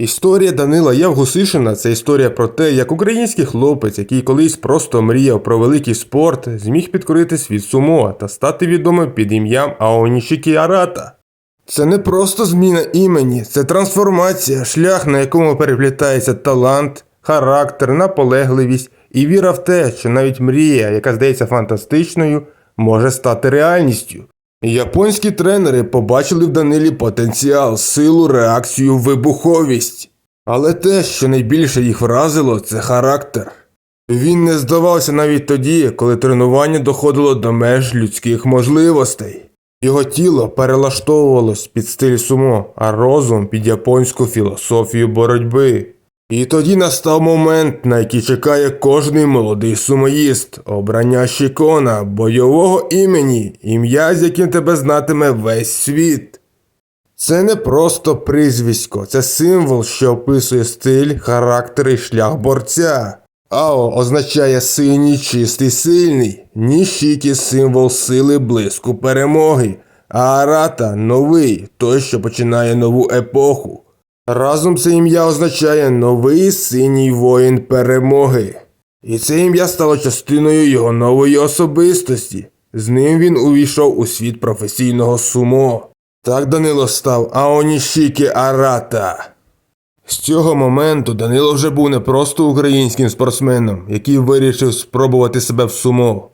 Історія Данила Євгусишина це історія про те, як український хлопець, який колись просто мріяв про великий спорт, зміг підкорити світ сумо та стати відомим під ім'ям Аонішікі Арата. Це не просто зміна імені, це трансформація, шлях, на якому переплітається талант, характер, наполегливість і віра в те, що навіть мрія, яка здається фантастичною, може стати реальністю. Японські тренери побачили в Данилі потенціал, силу, реакцію, вибуховість. Але те, що найбільше їх вразило, це характер. Він не здавався навіть тоді, коли тренування доходило до меж людських можливостей. Його тіло перелаштовувалось під стиль сумо, а розум під японську філософію боротьби. І тоді настав момент, на який чекає кожний молодий сумоїст, обрання Шікона, бойового імені, ім'я, з яким тебе знатиме весь світ. Це не просто прізвисько, це символ, що описує стиль, характер і шлях борця. Ао означає синій, чистий, сильний, Нішікі символ сили, блиску перемоги, а Арата новий, той, що починає нову епоху. Разом це ім'я означає новий синій воїн перемоги. І це ім'я стало частиною його нової особистості. З ним він увійшов у світ професійного сумо. Так Данило став Аонішікі Арата. З цього моменту Данило вже був не просто українським спортсменом, який вирішив спробувати себе в сумо.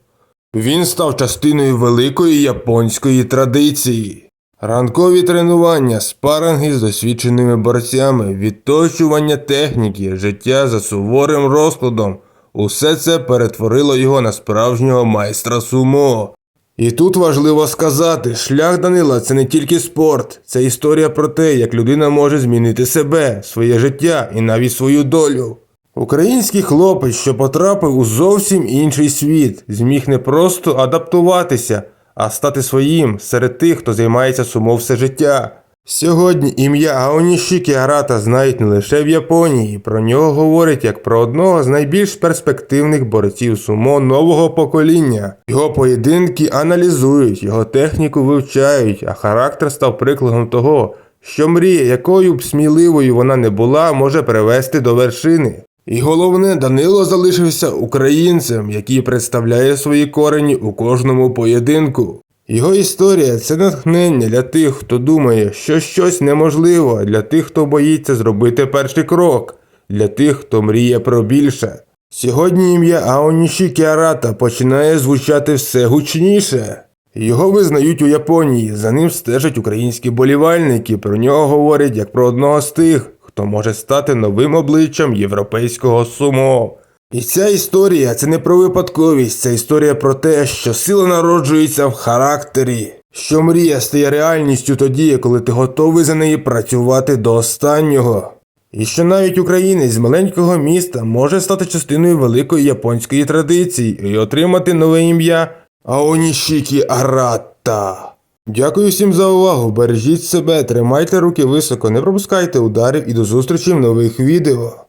Він став частиною великої японської традиції. Ранкові тренування, спаринги з досвідченими борцями, відточування техніки, життя за суворим розкладом усе це перетворило його на справжнього майстра сумо. І тут важливо сказати, шлях Данила це не тільки спорт, це історія про те, як людина може змінити себе, своє життя і навіть свою долю. Український хлопець, що потрапив у зовсім інший світ, зміг не просто адаптуватися, а стати своїм серед тих, хто займається сумо все життя. Сьогодні ім'я Аонішікі Арата знають не лише в Японії, про нього говорять як про одного з найбільш перспективних борців сумо нового покоління. Його поєдинки аналізують, його техніку вивчають, а характер став прикладом того, що мрія, якою б сміливою вона не була, може привести до вершини. І головне, Данило залишився українцем, який представляє свої корені у кожному поєдинку. Його історія це натхнення для тих, хто думає, що щось неможливо, для тих, хто боїться зробити перший крок, для тих, хто мріє про більше. Сьогодні ім'я Аонішікі Арата починає звучати все гучніше. Його визнають у Японії, за ним стежать українські болівальники, про нього говорять як про одного з тих, хто може стати новим обличчям європейського сумо. І ця історія це не про випадковість, це історія про те, що сила народжується в характері, що мрія стає реальністю тоді, коли ти готовий за неї працювати до останнього. І що навіть українець з маленького міста може стати частиною великої японської традиції і отримати нове ім'я Аонішікі Арата. Дякую всім за увагу. Бережіть себе, тримайте руки високо, не пропускайте ударів і до зустрічі в нових відео.